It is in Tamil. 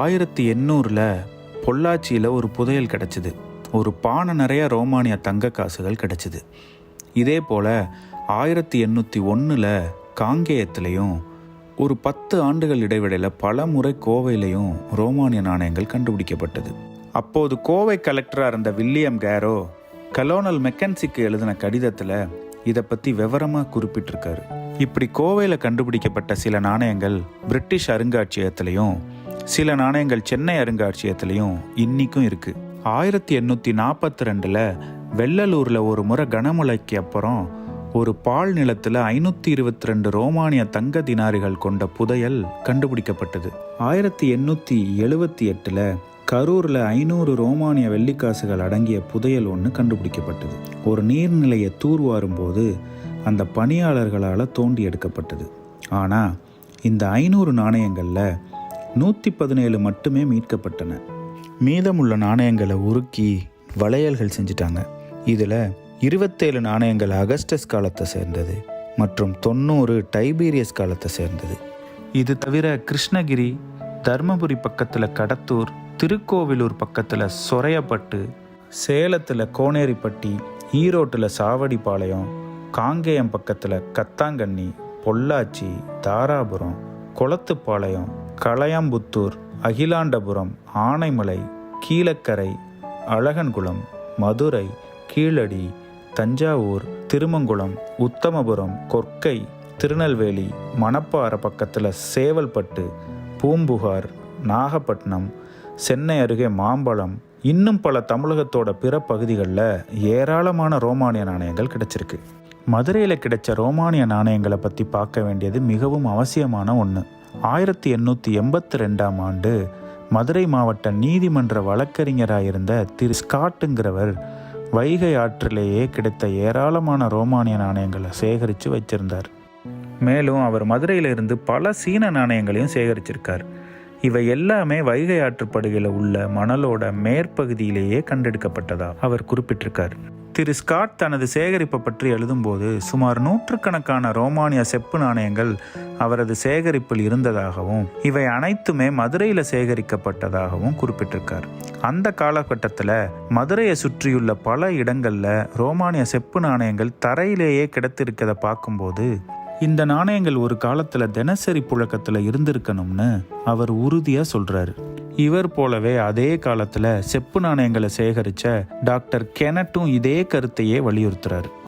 ஆயிரத்தி எண்ணூறில் பொள்ளாச்சியில் ஒரு புதையல் கிடச்சிது. ஒரு பானை நிறைய ரோமானிய தங்க காசுகள் கிடச்சிது. இதே போல் ஆயிரத்தி எண்ணூற்றி ஒன்றில் காங்கேயத்துலேயும் ஒரு பத்து ஆண்டுகள் இடைவெளியில் பல முறை கோவையிலையும் ரோமானிய நாணயங்கள் கண்டுபிடிக்கப்பட்டது. அப்போது கோவை கலெக்டராக இருந்த வில்லியம் கேரோ கலோனல் மெக்கன்சிக்கு எழுதின கடிதத்தில் இதை பற்றி விவரமாக குறிப்பிட்டிருக்காரு. இப்படி கோவையில் கண்டுபிடிக்கப்பட்ட சில நாணயங்கள் பிரிட்டிஷ் அருங்காட்சியகத்திலையும் சில நாணயங்கள் சென்னை அருங்காட்சியகத்திலையும் இன்னிக்கும் இருக்கு. ஆயிரத்தி எண்ணூற்றி நாற்பத்தி ரெண்டில் வெள்ளலூரில் ஒரு முறை கனமழைக்கு அப்புறம் ஒரு பால் நிலத்தில் ஐநூற்றி இருபத்தி ரெண்டு ரோமானிய தங்க தினாரிகள் கொண்ட புதையல் கண்டுபிடிக்கப்பட்டது. ஆயிரத்தி எண்ணூற்றி எழுபத்தி எட்டில் கரூரில் ஐநூறு ரோமானிய வெள்ளிக்காசுகள் அடங்கிய புதையல் ஒன்று கண்டுபிடிக்கப்பட்டது. ஒரு நீர்நிலையை தூர்வாரும் போது அந்த பணியாளர்களால் தோண்டி எடுக்கப்பட்டது. ஆனால் இந்த ஐநூறு நாணயங்களில் நூற்றி பதினேழு மட்டுமே மீட்கப்பட்டன. மீதமுள்ள நாணயங்களை உருக்கி வளையல்கள் செஞ்சிட்டாங்க. இதில் இருபத்தேழு நாணயங்கள் அகஸ்டஸ் காலத்தை சேர்ந்தது மற்றும் தொண்ணூறு டைபீரியஸ் காலத்தை சேர்ந்தது. இது தவிர கிருஷ்ணகிரி தர்மபுரி பக்கத்தில் கடத்தூர் திருக்கோவிலூர் பக்கத்தில் சொரையப்பட்டு சேலத்தில் கோனேரிப்பட்டி ஈரோட்டில் சாவடிப்பாளையம் காங்கேயம் பக்கத்தில் கத்தாங்கண்ணி பொள்ளாச்சி தாராபுரம் குளத்துப்பாளையம் களையாம்புத்தூர் அகிலாண்டபுரம் ஆனைமலை கீழக்கரை அழகன்குளம் மதுரை கீழடி தஞ்சாவூர் திருமங்குளம் உத்தமபுரம் கொர்க்கை திருநெல்வேலி மணப்பாறை பக்கத்தில் சேவல்பட்டு பூம்புகார் நாகப்பட்டினம் சென்னை அருகே மாம்பழம். இன்னும் பல தமிழகத்தோட பிற பகுதிகளில் ஏராளமான ரோமானிய நாணயங்கள் கிடைச்சிருக்கு. மதுரையில் கிடைச்ச ரோமானிய நாணயங்களை பற்றி பார்க்க வேண்டியது மிகவும் அவசியமான ஒன்று ஆயிரத்தி எண்ணூற்றி எண்பத்தி ரெண்டாம் ஆண்டு மதுரை மாவட்ட நீதிமன்ற வழக்கறிஞராயிருந்த திரு ஸ்காட்டுங்கிறவர் வைகை ஆற்றிலேயே கிடைத்த ஏராளமான ரோமானிய நாணயங்களை சேகரித்து வச்சிருந்தார். மேலும் அவர் மதுரையிலிருந்து பல சீன நாணயங்களையும் சேகரிச்சிருக்கார். இவை எல்லாமே வைகை ஆற்றுப்படுகையில் உள்ள மணலோட மேற்பகுதியிலேயே கண்டெடுக்கப்பட்டதா அவர் குறிப்பிட்டிருக்கார். திரு ஸ்காட் தனது சேகரிப்பை பற்றி எழுதும்போது சுமார் நூற்றுக்கணக்கான ரோமானிய செப்பு நாணயங்கள் அவரது சேகரிப்பில் இருந்ததாகவும் இவை அனைத்துமே மதுரையில் சேகரிக்கப்பட்டதாகவும் குறிப்பிட்டிருக்கார். அந்த காலகட்டத்தில் மதுரையை சுற்றியுள்ள பல இடங்களில் ரோமானிய செப்பு நாணயங்கள் தரையிலேயே கிடைத்திருக்கதை பார்க்கும்போது இந்த நாணயங்கள் ஒரு காலத்தில் தினசரி புழக்கத்தில் இருந்திருக்கணும்னு அவர் உறுதியாக சொல்கிறாரு இவர் போலவே அதே காலத்தில் செப்பு நாணயங்களை சேகரித்த டாக்டர் கெனட்டும் இதே கருத்தையே வலியுறுத்துறாரு.